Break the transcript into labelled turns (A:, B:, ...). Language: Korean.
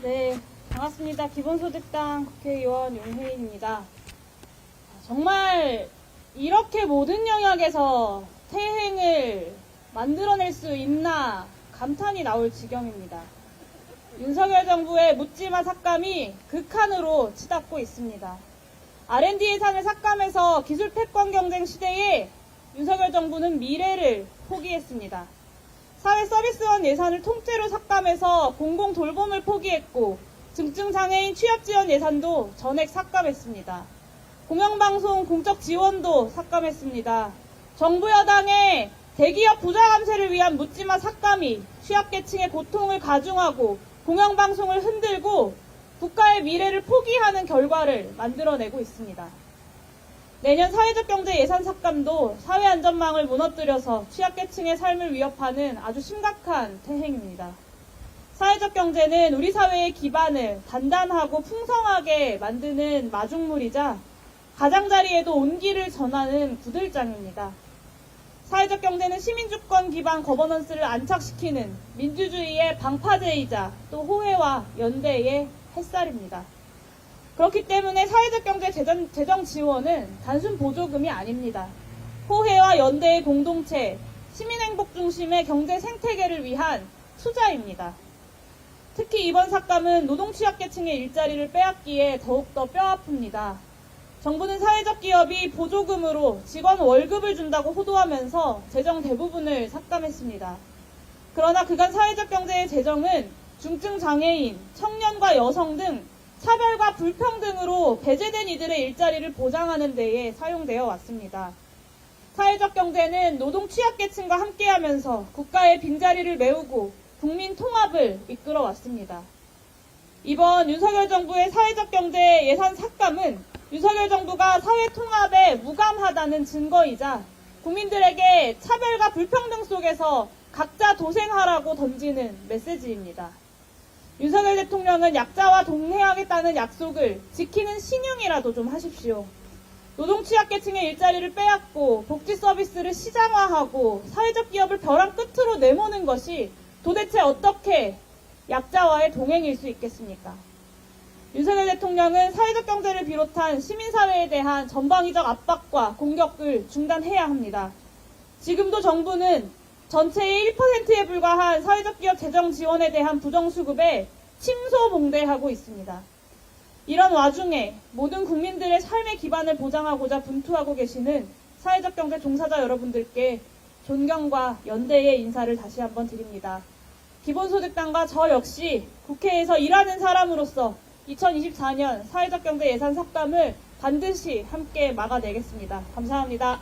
A: 네, 반갑습니다. 기본소득당 국회의원 윤혜인입니다. 정말 이렇게 모든 영역에서 태행을 만들어낼 수 있나 감탄이 나올 지경입니다. 윤석열 정부의 묻지마 삭감이 극한으로 치닫고 있습니다. R&D 예산을 삭감해서 기술 패권 경쟁 시대에 윤석열 정부는 미래를 포기했습니다. 사회 서비스원 예산을 통째로 삭감해서 공공 돌봄을 포기했고 증증장애인 취업 지원 예산도 전액 삭감했습니다. 공영방송 공적 지원도 삭감했습니다. 정부 여당의 대기업 부자 감세를 위한 묻지마 삭감이 취약계층의 고통을 가중하고 공영방송을 흔들고 국가의 미래를 포기하는 결과를 만들어내고 있습니다. 내년 사회적 경제 예산 삭감도 사회 안전망을 무너뜨려서 취약계층의 삶을 위협하는 아주 심각한 태행입니다. 사회적 경제는 우리 사회의 기반을 단단하고 풍성하게 만드는 마중물이자 가장자리에도 온기를 전하는 구들장입니다. 사회적 경제는 시민주권 기반 거버넌스를 안착시키는 민주주의의 방파제이자 또 호혜와 연대의 햇살입니다. 그렇기 때문에 사회적 경제 재정, 재정 지원은 단순 보조금이 아닙니다. 호혜와 연대의 공동체, 시민 행복 중심의 경제 생태계를 위한 투자입니다. 특히 이번 삭감은 노동 취약계층의 일자리를 빼앗기에 더욱더 뼈아픕니다. 정부는 사회적 기업이 보조금으로 직원 월급을 준다고 호도하면서 재정 대부분을 삭감했습니다. 그러나 그간 사회적 경제의 재정은 중증 장애인, 청년과 여성 등 차별과 불평등으로 배제된 이들의 일자리를 보장하는 데에 사용되어 왔습니다. 사회적 경제는 노동 취약계층과 함께하면서 국가의 빈자리를 메우고 국민 통합을 이끌어 왔습니다. 이번 윤석열 정부의 사회적 경제 예산 삭감은 윤석열 정부가 사회 통합에 무감하다는 증거이자 국민들에게 차별과 불평등 속에서 각자 도생하라고 던지는 메시지입니다. 윤석열 대통령은 약자와 동행하겠다는 약속을 지키는 신용이라도 좀 하십시오. 노동 취약계층의 일자리를 빼앗고 복지 서비스를 시장화하고 사회적 기업을 벼랑 끝으로 내모는 것이 도대체 어떻게 약자와의 동행일 수 있겠습니까? 윤석열 대통령은 사회적 경제를 비롯한 시민사회에 대한 전방위적 압박과 공격을 중단해야 합니다. 지금도 정부는 전체의 1%에 불과한 사회적 기업 재정 지원에 대한 부정수급에 침소봉대하고 있습니다. 이런 와중에 모든 국민들의 삶의 기반을 보장하고자 분투하고 계시는 사회적 경제 종사자 여러분들께 존경과 연대의 인사를 다시 한번 드립니다. 기본소득당과 저 역시 국회에서 일하는 사람으로서 2024년 사회적 경제 예산 삭감을 반드시 함께 막아내겠습니다. 감사합니다.